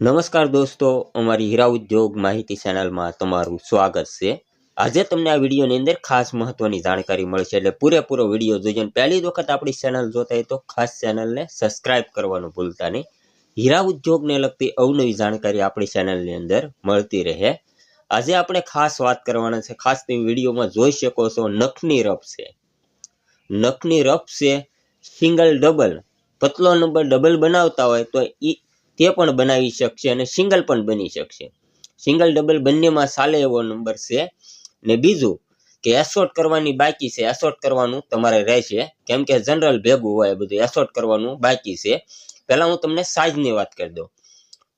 નમસ્કાર દોસ્તો, અમારી હીરા ઉદ્યોગ માહિતી ચેનલમાં તમારું સ્વાગત છે. આજે તમને આ વિડીયોની અંદર ખાસ મહત્વની જાણકારી મળશે એટલે પૂરેપૂરો વીડિયો અને પહેલી વખત આપણી ચેનલ જોતા હોય તો ખાસ ચેનલને સબસ્ક્રાઇબ કરવાનું ભૂલતા નહીં. હીરા ઉદ્યોગને લગતી અવનવી જાણકારી આપણી ચેનલની અંદર મળતી રહે. આજે આપણે ખાસ વાત કરવાના છે, ખાસ તમે વિડીયોમાં જોઈ શકો છો, નખની રફ છે. નખની રફ છે, સિંગલ ડબલ, પતલો નંબર ડબલ બનાવતા હોય તો ઈ તે પણ બનાવી શકશે અને સિંગલ પણ બની શકશે. સિંગલ ડબલ બંનેમાં ચાલે એવો નંબર છે. ને બીજું કે એસોર્ટ કરવાની બાકી છે. એસોર્ટ કરવાનું તમારે રહેશે. કેમ કે જનરલ ભેગું હોય બધું એસોર્ટ કરવાનું બાકી છે. પહેલા હું તમને સાઇઝની વાત કરી દઉં.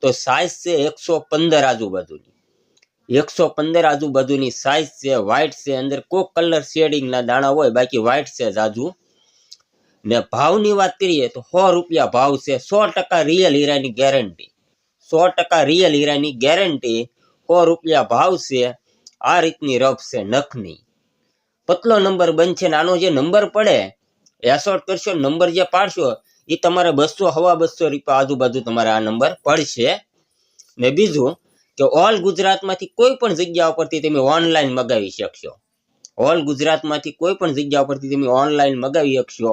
તો સાઇઝ છે એકસો પંદર આજુબાજુની. એકસો પંદર આજુબાજુની સાઇઝ છે વ્હાઇટ છે, અંદર કોઈ કલર શેડિંગના દાણા હોય, બાકી વ્હાઇટ છે જાજુ ને ભાવની વાત કરીએ તો સો રૂપિયા ભાવ છે, સો ટકા રિયલ હીરાની ગેરંટી સો ટકા રિયલ હીરાની ગેરંટી સો રૂપિયા ભાવ છે, આ રીતની રફ છે, નખની. પતલો નંબર બનશે ને આનો જે નંબર પડે એસોર્ટ કરશો નંબર જે પાડશો એ તમારે બસો, હવા બસો રૂપિયા આજુબાજુ તમારે આ નંબર પડશે. ને બીજું કે ઓલ ગુજરાતમાંથી કોઈ પણ જગ્યા ઉપરથી તમે ઓનલાઈન મગાવી શકશો. ઓલ ગુજરાતમાંથી કોઈ પણ જગ્યા ઉપરથી તમે ઓનલાઈન મગાવી શકશો.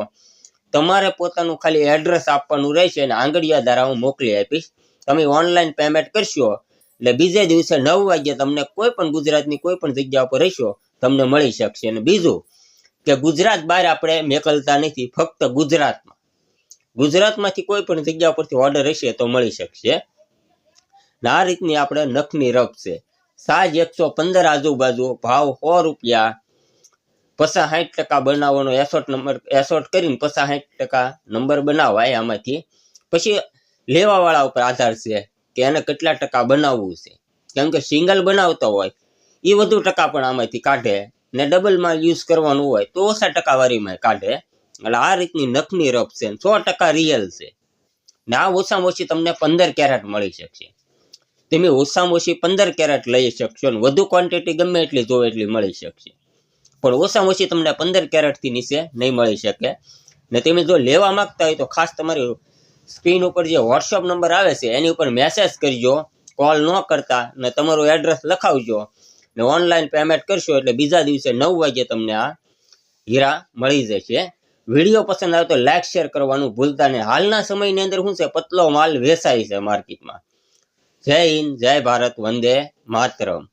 તમારે પોતાનું ખાલી એડ્રેસ આપવાનું રહેશે અને આંગળીયા દ્વારા હું મોકલી આપીશ. તમે ઓનલાઈન પેમેન્ટ કરશો, એટલે બીજે દિવસે નવ વાગ્યે તમને કોઈ પણ ગુજરાતની કોઈ પણ જગ્યા ઉપર રહેશો, તમને મળી શકશે. અને બીજું કે ગુજરાત બહાર આપણે મેકલતા નથી, ફક્ત ગુજરાતમાં. ગુજરાતમાંથી કોઈ પણ જગ્યા પરથી ઓર્ડર હશે તો મળી શકશે. આ રીતની આપણે નખની રફ છે. સાજ એકસો પંદર આજુબાજુ ભાવ સો રૂપિયા પચાસ સાઠ ટકા બનાવવાનો એસોટ નંબર એસોટ કરીને પસા સાઠ ટકા નંબર બનાવાય આમાંથી. પછી લેવાવાળા ઉપર આધાર છે કે એને કેટલા ટકા બનાવવું છે. કેમ કે સિંગલ બનાવતો હોય એ વધુ ટકા પણ આમાંથી કાઢે ને ડબલમાં યુઝ કરવાનું હોય તો ઓછા ટકાવારીમાં કાઢે. એટલે આ રીતની નખની રફ છે સો ટકા રિયલ છે. ને આ ઓછામાં ઓછી તમને પંદર કેરેટ મળી શકશે. તમે ઓછામાં ઓછી પંદર કેરેટ લઈ શકશો ને વધુ ક્વોન્ટિટી ગમે એટલી જોવે એટલી મળી શકશે. પણ ઓછામાં ઓછી તમને પંદર કેરેટથી નીચે નહીં મળી શકે. ને તમે જો લેવા માંગતા હોય તો ખાસ તમારી સ્ક્રીન ઉપર જે વોટ્સઅપ નંબર આવે છે, એની ઉપર મેસેજ કરજો કોલ ન કરતા, ને તમારું એડ્રેસ લખાવજો. ને ઓનલાઈન પેમેન્ટ કરશો એટલે બીજા દિવસે નવ વાગે તમને આ હીરા મળી જશે. વીડિયો પસંદ આવે તો લાઇક શેર કરવાનું ભૂલતા નહીં. હાલના સમયની અંદર શું છે, પતલો માલ વેચાય છે માર્કેટમાં જય હિન્દ, જય ભારત, વંદે માતરમ.